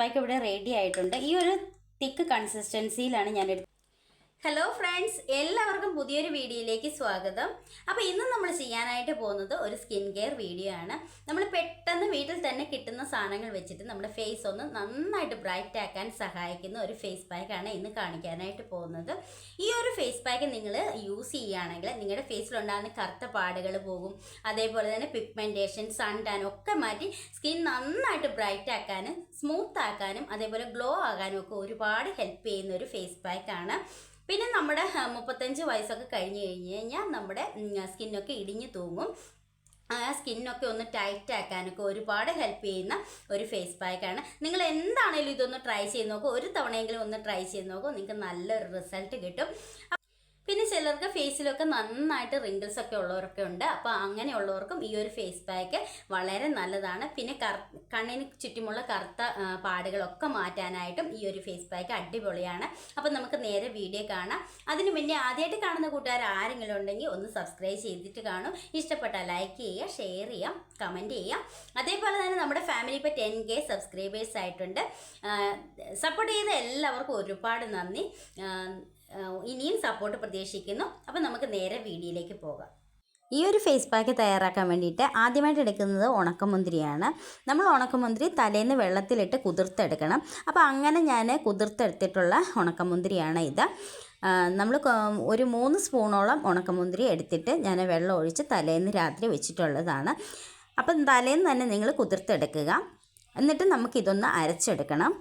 Pack ഇവിടെ ready ആയിട്ടുണ്ട്. ഈ ഒരു തിക്ക് കൺസിസ്റ്റൻസിയിലാണ് ഞാൻ എടുത്തത് ഹലോ ഫ്രണ്ട്സ് എല്ലാവർക്കും പുതിയൊരു വീഡിയോയിലേക്ക് സ്വാഗതം. അപ്പോൾ ഇന്ന് നമ്മൾ ചെയ്യാനായിട്ട് പോകുന്നത് ഒരു സ്കിൻ കെയർ വീഡിയോ ആണ്. നമ്മൾ പെട്ടെന്ന് വീട്ടിൽ തന്നെ കിട്ടുന്ന സാധനങ്ങൾ വെച്ചിട്ട് നമ്മുടെ ഫേസ് ഒന്ന് നന്നായിട്ട് ബ്രൈറ്റ് ആക്കാൻ സഹായിക്കുന്ന ഒരു ഫേസ് പാക്കാണ് ഇന്ന് കാണിക്കാനായിട്ട് പോകുന്നത്. ഈ ഒരു ഫേസ് പാക്ക് നിങ്ങൾ യൂസ് ചെയ്യുകയാണെങ്കിൽ നിങ്ങളുടെ ഫേസിലുണ്ടാകുന്ന കറുത്ത പാടുകൾ പോകും. അതേപോലെ തന്നെ പിഗ്മെന്റേഷൻ സൺ ടാൻ ഒക്കെ മാറ്റി സ്കിൻ നന്നായിട്ട് ബ്രൈറ്റ് ആക്കാനും സ്മൂത്ത് ആക്കാനും അതേപോലെ ഗ്ലോ ആകാനും ഒക്കെ ഒരുപാട് ഹെൽപ്പ് ചെയ്യുന്ന ഒരു ഫേസ് പാക്കാണ് പിന്നെ നമ്മുടെ മുപ്പത്തഞ്ച് വയസ്സൊക്കെ കഴിഞ്ഞ് കഴിഞ്ഞ് കഴിഞ്ഞാൽ നമ്മുടെ സ്കിന്നൊക്കെ ഇടിഞ്ഞു തൂങ്ങും. ആ സ്കിന്നൊക്കെ ഒന്ന് ടൈറ്റ് ആക്കാനൊക്കെ ഒരുപാട് ഹെൽപ്പ് ചെയ്യുന്ന ഒരു ഫേസ് പാക്കാണ്. നിങ്ങൾ എന്താണേലും ഇതൊന്ന് ട്രൈ ചെയ്ത് നോക്കൂ. ഒരു തവണയെങ്കിലും ഒന്ന് ട്രൈ ചെയ്ത് നോക്കൂ. നിങ്ങൾക്ക് നല്ലൊരു റിസൾട്ട് കിട്ടും. പിന്നെ ചിലർക്ക് ഫേസിലൊക്കെ നന്നായിട്ട് റിങ്കിൾസ് ഒക്കെ ഉള്ളവരൊക്കെ ഉണ്ട്. അപ്പോൾ അങ്ങനെയുള്ളവർക്കും ഈ ഒരു ഫേസ് പാക്ക് വളരെ നല്ലതാണ്. പിന്നെ കർ കണ്ണിന് ചുറ്റുമുള്ള കറുത്ത പാടുകളൊക്കെ മാറ്റാനായിട്ടും ഈ ഒരു ഫേസ് പാക്ക് അടിപൊളിയാണ്. അപ്പോൾ നമുക്ക് നേരെ വീഡിയോ കാണാം. അതിനു മുന്നേ ആദ്യമായിട്ട് കാണുന്ന കൂട്ടുകാർ ആരെങ്കിലും ഉണ്ടെങ്കിൽ ഒന്ന് സബ്സ്ക്രൈബ് ചെയ്തിട്ട് കാണും. ഇഷ്ടപ്പെട്ടാൽ ലൈക്ക് ചെയ്യുക ഷെയർ ചെയ്യാം കമന്റ് ചെയ്യാം അതേപോലെ തന്നെ നമ്മുടെ ഫാമിലി ഇപ്പോൾ ടെൻ കെ സബ്സ്ക്രൈബേഴ്സ് ആയിട്ടുണ്ട്. സപ്പോർട്ട് ചെയ്ത എല്ലാവർക്കും ഒരുപാട് നന്ദി. ഇനിയും സപ്പോർട്ട് പ്രതീക്ഷിക്കുന്നു. അപ്പം നമുക്ക് നേരെ വീഡിയോയിലേക്ക് പോകാം. ഈ ഒരു ഫേസ് പാക്ക് തയ്യാറാക്കാൻ വേണ്ടിയിട്ട് ആദ്യമായിട്ട് എടുക്കുന്നത് ഉണക്കമുന്തിരിയാണ്. നമ്മൾ ഉണക്കമുന്തിരി തലേന്ന് വെള്ളത്തിലിട്ട് കുതിർത്തെടുക്കണം. അപ്പോൾ അങ്ങനെ ഞാൻ കുതിർത്തെടുത്തിട്ടുള്ള ഉണക്കമുന്തിരിയാണ് ഇത്. നമ്മൾ ഒരു മൂന്ന് സ്പൂണോളം ഉണക്കമുന്തിരി എടുത്തിട്ട് ഞാൻ വെള്ളം ഒഴിച്ച് തലേന്ന് രാത്രി വെച്ചിട്ടുള്ളതാണ്. അപ്പം തലേന്ന് തന്നെ നിങ്ങൾ കുതിർത്തെടുക്കുക. എന്നിട്ട് നമുക്കിതൊന്ന് അരച്ചെടുക്കണം.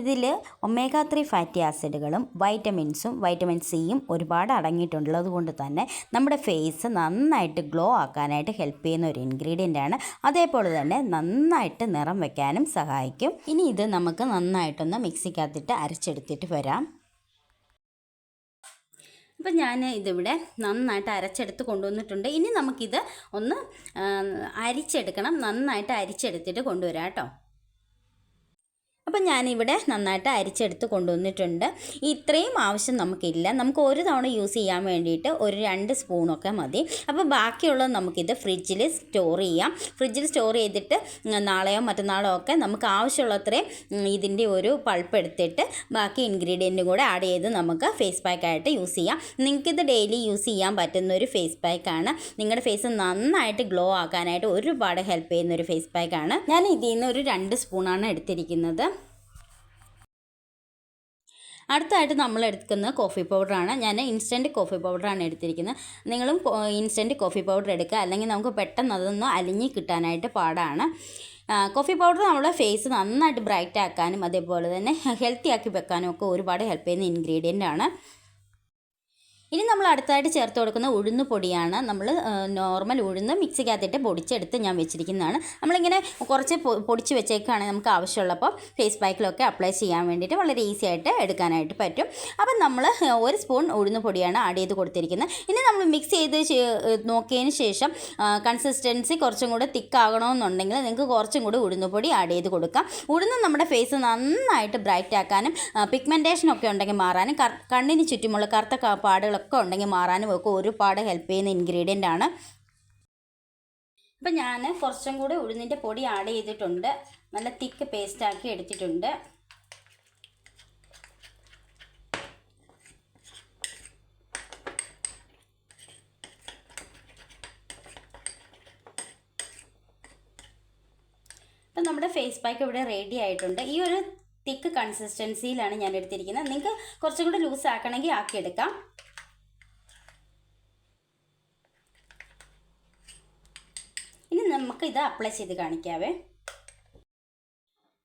ഇതിൽ ഒമേഗ ത്രീ ഫാറ്റി ആസിഡുകളും വൈറ്റമിൻസും വൈറ്റമിൻ സിയും ഒരുപാട് അടങ്ങിയിട്ടുള്ളത് അതുകൊണ്ട് തന്നെ നമ്മുടെ ഫേസ് നന്നായിട്ട് ഗ്ലോ ആക്കാനായിട്ട് ഹെൽപ്പ് ചെയ്യുന്ന ഒരു ഇൻഗ്രീഡിയന്റ് ആണ്. അതേപോലെ തന്നെ നന്നായിട്ട് നിറം വെക്കാനും സഹായിക്കും. ഇനി ഇത് നമുക്ക് നന്നായിട്ടൊന്ന് മിക്സിക്കകത്തിട്ട് അരച്ചെടുത്തിട്ട് വരാം. അപ്പം ഞാൻ ഇതിവിടെ നന്നായിട്ട് അരച്ചെടുത്ത് കൊണ്ടുവന്നിട്ടുണ്ട്. ഇനി നമുക്കിത് ഒന്ന് അരിച്ചെടുക്കണം. നന്നായിട്ട് അരിച്ചെടുത്തിട്ട് കൊണ്ടുവരാം കേട്ടോ. അപ്പം ഞാനിവിടെ നന്നായിട്ട് അരിച്ചെടുത്ത് കൊണ്ടുവന്നിട്ടുണ്ട്. ഇത്രയും ആവശ്യം നമുക്കില്ല. നമുക്ക് ഒരു തവണ യൂസ് ചെയ്യാൻ വേണ്ടിയിട്ട് ഒരു രണ്ട് സ്പൂണൊക്കെ മതി. അപ്പോൾ ബാക്കിയുള്ളത് നമുക്കിത് ഫ്രിഡ്ജിൽ സ്റ്റോർ ചെയ്യാം. ഫ്രിഡ്ജിൽ സ്റ്റോർ ചെയ്തിട്ട് നാളെയോ മറ്റന്നാളോ ഒക്കെ നമുക്ക് ആവശ്യമുള്ളത്രയും ഇതിന്റെ ഒരു പൾപ്പ് എടുത്തിട്ട് ബാക്കി ഇൻഗ്രീഡിയന്റും കൂടെ ആഡ് ചെയ്ത് നമുക്ക് ഫേസ് പാക്കായിട്ട് യൂസ് ചെയ്യാം. നിങ്ങൾക്കിത് ഡെയിലി യൂസ് ചെയ്യാൻ പറ്റുന്ന ഒരു ഫേസ് പാക്കാണ് നിങ്ങളുടെ ഫേസ് നന്നായിട്ട് ഗ്ലോ ആക്കാനായിട്ട് ഒരുപാട് ഹെൽപ്പ് ചെയ്യുന്ന ഒരു ഫേസ് പാക്കാണ് ഞാൻ ഇതിൽ നിന്ന് ഒരു രണ്ട് സ്പൂണാണ് എടുത്തിരിക്കുന്നത്. അടുത്തായിട്ട് നമ്മൾ എടുക്കുന്ന കോഫി പൗഡറാണ് ഞാൻ ഇൻസ്റ്റന്റ് കോഫി പൗഡറാണ് എടുത്തിരിക്കുന്നത്. നിങ്ങളും ഇൻസ്റ്റന്റ് കോഫി പൗഡർ എടുക്കുക. അല്ലെങ്കിൽ നമുക്ക് പെട്ടെന്ന് അതൊന്ന് അലിഞ്ഞ് കിട്ടാനായിട്ട് പാടാണ്. കോഫി പൗഡർ നമ്മുടെ ഫേസ് നന്നായിട്ട് ബ്രൈറ്റ് ആക്കാനും അതേപോലെ തന്നെ ഹെൽത്തി ആക്കി വെക്കാനും ഒക്കെ ഒരുപാട് ഹെൽപ്പ് ചെയ്യുന്ന ഇൻഗ്രീഡിയന്റ് ആണ്. ഇനി നമ്മൾ അടുത്തായിട്ട് ചേർത്ത് കൊടുക്കുന്ന ഉഴുന്ന് പൊടിയാണ് നമ്മൾ നോർമൽ ഉഴുന്ന് മിക്സിക്കകത്തിട്ട് പൊടിച്ചെടുത്ത് ഞാൻ വെച്ചിരിക്കുന്നതാണ്. നമ്മളിങ്ങനെ കുറച്ച് പൊടിച്ച് വെച്ചേക്കാണെങ്കിൽ നമുക്ക് ആവശ്യമുള്ളപ്പോൾ ഫേസ് പാക്കിലൊക്കെ അപ്ലൈ ചെയ്യാൻ വേണ്ടിയിട്ട് വളരെ ഈസി ആയിട്ട് എടുക്കാനായിട്ട് പറ്റും. അപ്പം നമ്മൾ ഒരു സ്പൂൺ ഉഴുന്ന് പൊടിയാണ് ആഡ് ചെയ്ത് കൊടുത്തിരിക്കുന്നത്. ഇനി നമ്മൾ മിക്സ് ചെയ്ത് നോക്കിയതിന് ശേഷം കൺസിസ്റ്റൻസി കുറച്ചും കൂടെ തിക്കാകണമെന്നുണ്ടെങ്കിൽ നിങ്ങൾക്ക് കുറച്ചും കൂടി ഉഴുന്ന് പൊടി ആഡ് ചെയ്ത് കൊടുക്കാം. ഉഴുന്ന് നമ്മുടെ ഫേസ് നന്നായിട്ട് ബ്രൈറ്റ് ആക്കാനും പിഗ്മെന്റേഷനൊക്കെ ഉണ്ടെങ്കിൽ മാറാനും കണ്ണിന് ചുറ്റുമുള്ള കറുത്ത ക- പാടുകളൊക്കെ ഉണ്ടെങ്കിൽ മാറാനും ഒക്കെ ഒരുപാട് ഹെൽപ്പ് ചെയ്യുന്ന ഇൻഗ്രീഡിയന്റ് ആണ്. ഇപ്പം ഞാൻ കുറച്ചും കൂടി ഉഴുന്നിന്റെ പൊടി ആഡ് ചെയ്തിട്ടുണ്ട്. നല്ല തിക്ക് പേസ്റ്റ് ആക്കി എടുത്തിട്ടുണ്ട്. അപ്പം നമ്മുടെ ഫേസ് പാക്ക് ഇവിടെ റെഡി ആയിട്ടുണ്ട്. ഈ ഒരു തിക്ക് കൺസിസ്റ്റൻസിയിലാണ് ഞാൻ എടുത്തിരിക്കുന്നത്. നിങ്ങൾക്ക് കുറച്ചും കൂടി ലൂസ് ആക്കണമെങ്കിൽ ആക്കിയെടുക്കാം ഇനി നമുക്ക് ഇത് അപ്ലൈ ചെയ്ത് കാണിക്കാവേ.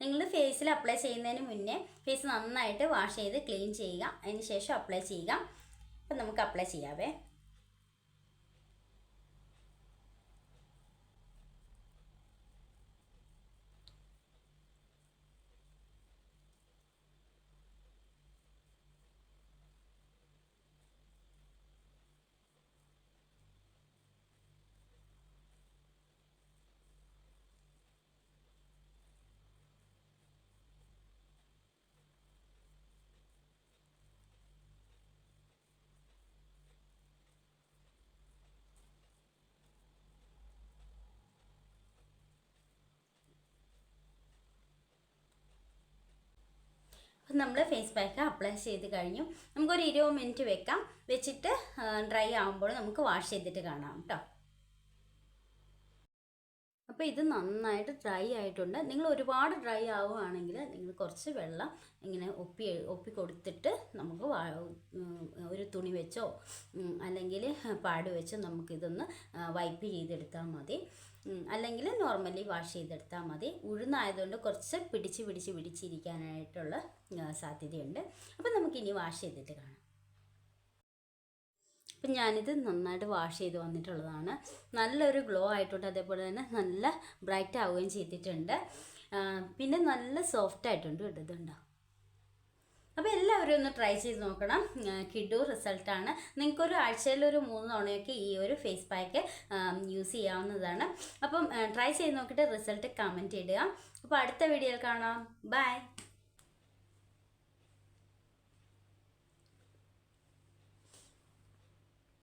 നിങ്ങൾ ഫേസിൽ അപ്ലൈ ചെയ്യുന്നതിന് മുന്നേ ഫേസ് നന്നായിട്ട് വാഷ് ചെയ്ത് ക്ലീൻ ചെയ്യുക. അതിന് ശേഷം അപ്ലൈ ചെയ്യുക. അപ്പം നമുക്ക് അപ്ലൈ ചെയ്യാവേ. അപ്പം നമ്മൾ ഫേസ് പാക്ക് അപ്ലൈ ചെയ്ത് കഴിഞ്ഞു. നമുക്കൊരു ഇരുപത് മിനിറ്റ് വെക്കാം. വെച്ചിട്ട് ഡ്രൈ ആകുമ്പോൾ നമുക്ക് വാഷ് ചെയ്തിട്ട് കാണാം കേട്ടോ അപ്പോൾ ഇത് നന്നായിട്ട് ഡ്രൈ ആയിട്ടുണ്ട്. നിങ്ങൾ ഒരുപാട് ഡ്രൈ ആവുകയാണെങ്കിൽ നിങ്ങൾ കുറച്ച് വെള്ളം ഇങ്ങനെ ഒപ്പി ഒപ്പി കൊടുത്തിട്ട് നമുക്ക് ഒരു തുണി വെച്ചോ അല്ലെങ്കിൽ പാട് വെച്ചോ നമുക്കിതൊന്ന് വൈപ്പ് ചെയ്തെടുത്താൽ മതി. അല്ലെങ്കിൽ നോർമലി വാഷ് ചെയ്തെടുത്താൽ മതി. ഉഴുന്നായതുകൊണ്ട് കുറച്ച് പിടിച്ച് പിടിച്ച് പിടിച്ചിരിക്കാനായിട്ടുള്ള സാധ്യതയുണ്ട്. അപ്പോൾ നമുക്കിനി വാഷ് ചെയ്തിട്ട് കാണാം. അപ്പം ഞാനിത് നന്നായിട്ട് വാഷ് ചെയ്ത് വന്നിട്ടുള്ളതാണ്. നല്ലൊരു ഗ്ലോ ആയിട്ടുണ്ട്. അതേപോലെ തന്നെ നല്ല ബ്രൈറ്റ് ആവുകയും ചെയ്തിട്ടുണ്ട്. പിന്നെ നല്ല സോഫ്റ്റ് ആയിട്ടുണ്ട് കേട്ടോ ഇതുണ്ടോ അപ്പോൾ എല്ലാവരും ഒന്ന് ട്രൈ ചെയ്ത് നോക്കണം. കിഡു റിസൾട്ടാണ് നിങ്ങൾക്കൊരു ആഴ്ചയിൽ ഒരു മൂന്ന് തവണയൊക്കെ ഈ ഒരു ഫേസ് പാക്ക് യൂസ് ചെയ്യാവുന്നതാണ്. അപ്പം ട്രൈ ചെയ്ത് നോക്കിയിട്ട് റിസൾട്ട് കമന്റ് ഇടുക. അപ്പോൾ അടുത്ത വീഡിയോയിൽ കാണാം. ബൈ.